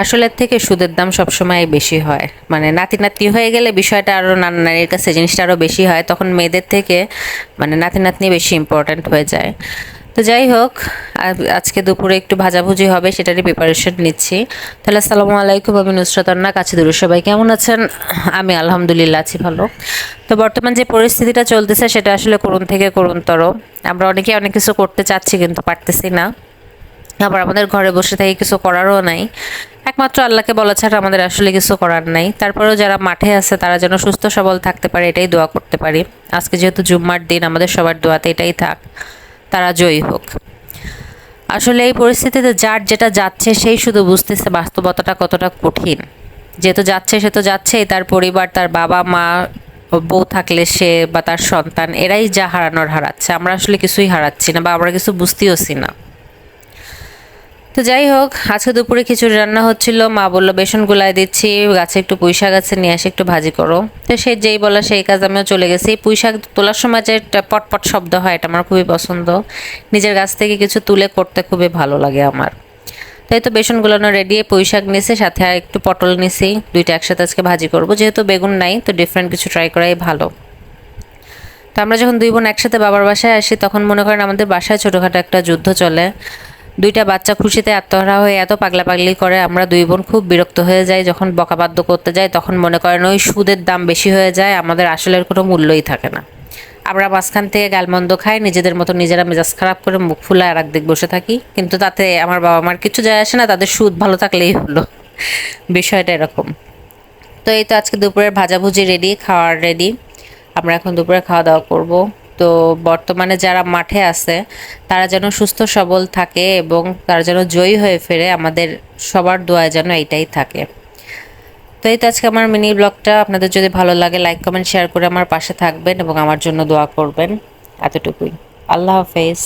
আসলে এর থেকে সুদের দাম সবসময় বেশি হয়। মানে নাতি নাতনি হয়ে গেলে বিষয়টা আরও নানা নারীর কাছে জিনিসটা আরও বেশি হয়, তখন মেয়েদের থেকে মানে নাতি নাতনি বেশি ইম্পর্ট্যান্ট হয়ে যায়। তো যাই হোক, আজ- আজকে দুপুরে একটু ভাজাভুজি হবে, সেটারই প্রিপারেশন নিচ্ছি। তাহলে আসসালামু আলাইকুম, আমি নুসরাতন্না কাছে দূর সবাই কেমন আছেন? আমি আলহামদুলিল্লাহ আছি ভালো। তো বর্তমান যে পরিস্থিতিটা চলতেছে, সেটা আসলে করুণ থেকে করুণতর। আমরা অনেকে অনেক কিছু করতে চাচ্ছি, কিন্তু পারতেছি না। আবার আমাদের ঘরে বসে থেকে কিছু করারও নাই। একমাত্র আল্লাহকে বলা ছাড়া আমাদের আসলে কিছু করার নাই। তারপরেও যারা মাঠে আছে, তারা যেন সুস্থ, সবল থাকতে পারে, এটাই দোয়া করতে পারি। আজকে যেহেতু জুম্মার দিন, আমাদের সবার দোয়াতে এটাই থাক, তারা জয়ী হোক। আসলে এই পরিস্থিতিতে যার যেটা যাচ্ছে, সেই শুধু বুঝতেছে বাস্তবতাটা কতটা কঠিন। যেহেতু যাচ্ছে, সে তো যাচ্ছেই, তার পরিবার, তার বাবা, মা, বউ থাকলে সে বা তার সন্তান, এরাই যা হারানোর হারাচ্ছে। আমরা আসলে কিছুই হারাচ্ছি না বা আমরা কিছু বুঝতেওছি না। তো যাই হোক, আজকে দুপুরে খিচুড়ি রান্না হচ্ছিল। মা বলল, বেসন গুলায় দিচ্ছি, গাছে একটু পুঁই শাক আছে, নিয়ে এসে একটু ভাজি করো। তো সে যেই বলা সেই কাজ আমিও চলে গেছি। পুঁই শাক তোলার সময় যে পটপট শব্দ হয়, এটা আমার খুবই পছন্দ। নিজের গাছ থেকে কিছু তুলে করতে খুবই ভালো লাগে আমার। তাই তো বেসন গুলানো রেডি পুঁই শাক নিছি সাথে আর একটু পটল নিছি দুইটা একসাথে আজকে ভাজি করব। যেহেতু বেগুন নাই, তো ডিফারেন্ট কিছু ট্রাই করাই ভালো। তো আমরা যখন দুই বোন একসাথে বাবার বাসায় আসি, তখন মনে করেন আমাদের বাসায় ছোটোখাটো একটা যুদ্ধ চলে। দুইটা বাচ্চা খুশিতে আত্মহারা হয়ে এত পাগলা পাগলি করে, আমরা দুই বোন খুব বিরক্ত হয়ে যাই। যখন বকাবাদ্য করতে যাই, তখন মনে করেন ওই সুদের দাম বেশি হয়ে যায়, আমাদের আসলের কোনো মূল্যই থাকে না। আমরা মাঝখান থেকে গালমন্দ খাই, নিজেদের মতো নিজেরা মেজাজ খারাপ করে মুখ ফুলে আর একদিক বসে থাকি। কিন্তু তাতে আমার বাবা মার কিছু যায় আসে না, তাদের সুদ ভালো থাকলেই হলো। বিষয়টা এরকম। তো এই তো আজকে দুপুরের ভাজাভুজি রেডি খাওয়ার রেডি আমরা এখন দুপুরে খাওয়া দাওয়া করব। তো বর্তমানে যারা মাঠে আছে, তারা যেন সুস্থ সবল থাকে এবং তারা যেন জয়ী হয়ে ফেরে, আমাদের সবার দোয়া যেন এইটাই থাকে। তো এই তো আজকে আমার মিনি ব্লগটা। আপনাদের যদি ভালো লাগে লাইক কমেন্ট শেয়ার করে আমার পাশে থাকবেন এবং আমার জন্য দোয়া করবেন। এতটুকুই। আল্লাহ হাফেজ।